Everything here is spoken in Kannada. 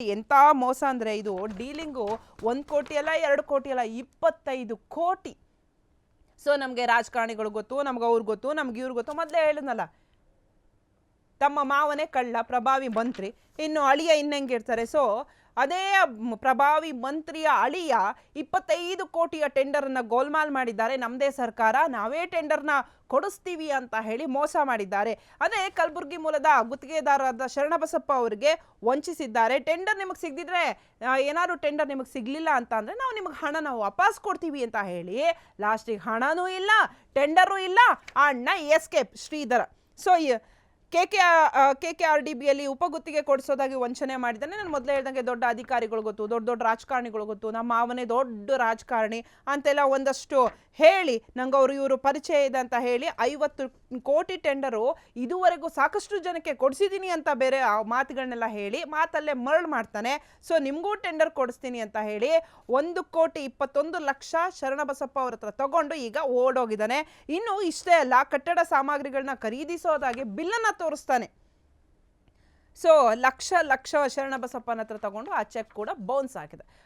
ಎಂಥ ಮೋಸ ಅಂದ್ರೆ ಇದು ಡೀಲಿಂಗು ಒಂದ್ ಕೋಟಿ ಅಲ್ಲ, ಎರಡು ಕೋಟಿ ಅಲ್ಲ, ಇಪ್ಪತ್ತೈದು ಕೋಟಿ. ಸೊ ನಮಗೆ ರಾಜಕಾರಣಿಗಳು ಗೊತ್ತು, ನಮ್ಗೆ ಅವ್ರು ಗೊತ್ತು, ನಮ್ಗೆ ಇವ್ರು ಗೊತ್ತು. ಮೊದಲೇ ಹೇಳಿದ್ನಲ್ಲ ತಮ್ಮ ಮಾವನೇ ಕಳ್ಳ, ಪ್ರಭಾವಿ ಮಂತ್ರಿ. ಇನ್ನು ಅಳಿಯ ಇನ್ನೆಂಗಿರ್ತಾರೆ ಸೊ ಅದೇ ಪ್ರಭಾವಿ ಮಂತ್ರಿಯ ಅಳಿಯ ಇಪ್ಪತ್ತೈದು ಕೋಟಿಯ ಟೆಂಡರನ್ನು ಗೋಲ್ಮಾಲ್ ಮಾಡಿದ್ದಾರೆ. ನಮ್ಮದೇ ಸರ್ಕಾರ, ನಾವೇ ಟೆಂಡರ್ನ ಕೊಡಿಸ್ತೀವಿ ಅಂತ ಹೇಳಿ ಮೋಸ ಮಾಡಿದ್ದಾರೆ. ಅದೇ ಕಲಬುರಗಿ ಮೂಲದ ಗುತ್ತಿಗೆದಾರರಾದ ಶರಣಬಸಪ್ಪ ಅವರಿಗೆ ವಂಚಿಸಿದ್ದಾರೆ. ಟೆಂಡರ್ ನಿಮಗೆ ಸಿಗದಿದ್ರೆ ಏನಾದರೂ ಟೆಂಡರ್ ನಿಮಗೆ ಸಿಗಲಿಲ್ಲ ಅಂತ ಅಂದರೆ ನಾವು ನಿಮಗೆ ಹಣ ನಾವು ವಾಪಸ್ ಕೊಡ್ತೀವಿ ಅಂತ ಹೇಳಿ ಲಾಸ್ಟಿಗೆ ಹಣನೂ ಇಲ್ಲ, ಟೆಂಡರೂ ಇಲ್ಲ. ಅಣ್ಣ escape Shridhara. So K K K K R D ಬಿಯಲ್ಲಿ ಉಪಗುತ್ತಿಗೆ ಕೊಡಿಸೋದಾಗಿ ವಂಚನೆ ಮಾಡಿದ್ದಾನೆ. ನಾನು ಮೊದಲೇ ಹೇಳ್ದಂಗೆ ದೊಡ್ಡ ಅಧಿಕಾರಿಗಳು ಗೊತ್ತು, ದೊಡ್ಡ ದೊಡ್ಡ ರಾಜಕಾರಣಿಗಳು ಗೊತ್ತು. ನಮ್ಮ ಮಾವನೇ ದೊಡ್ಡ ರಾಜಕಾರಣಿ. ಅಂತೆಲ್ಲ ಒಂದಷ್ಟು ಹೇಳಿ, ನಂಗೆ ಅವರು ಇವರು ಪರಿಚಯ ಇದೆ ಅಂತ ಹೇಳಿ ಐವತ್ತು ಕೋಟಿ ಟೆಂಡರು ಇದುವರೆಗೂ ಸಾಕಷ್ಟು ಜನಕ್ಕೆ ಕೊಡಿಸಿದ್ದೀನಿ ಅಂತ ಬೇರೆ ಮಾತುಗಳನ್ನೆಲ್ಲ ಹೇಳಿ ಮಾತಲ್ಲೇ ಮರಳು ಮಾಡ್ತಾನೆ. ಸೊ ನಿಮಗೂ ಟೆಂಡರ್ ಕೊಡಿಸ್ತೀನಿ ಅಂತ ಹೇಳಿ ಒಂದು ಕೋಟಿ ಇಪ್ಪತ್ತೊಂದು ಲಕ್ಷ ಶರಣಬಸಪ್ಪ ಅವ್ರ ಹತ್ರ ತಗೊಂಡು ಈಗ ಓಡೋಗಿದ್ದಾನೆ. ಇನ್ನು ಇಷ್ಟೇ ಅಲ್ಲ, ಕಟ್ಟಡ ಸಾಮಗ್ರಿಗಳನ್ನ ಖರೀದಿಸೋದಾಗಿ ಬಿಲ್ಲನ್ನು ತೋರಿಸ್ತಾನೆ. ಸೊ ಲಕ್ಷ ಲಕ್ಷ ಶರಣ ಬಸಪ್ಪನ ಹತ್ರ ತಗೊಂಡು ಆ ಚೆಕ್ ಕೂಡ ಬೌನ್ಸ್ ಆಗಿದೆ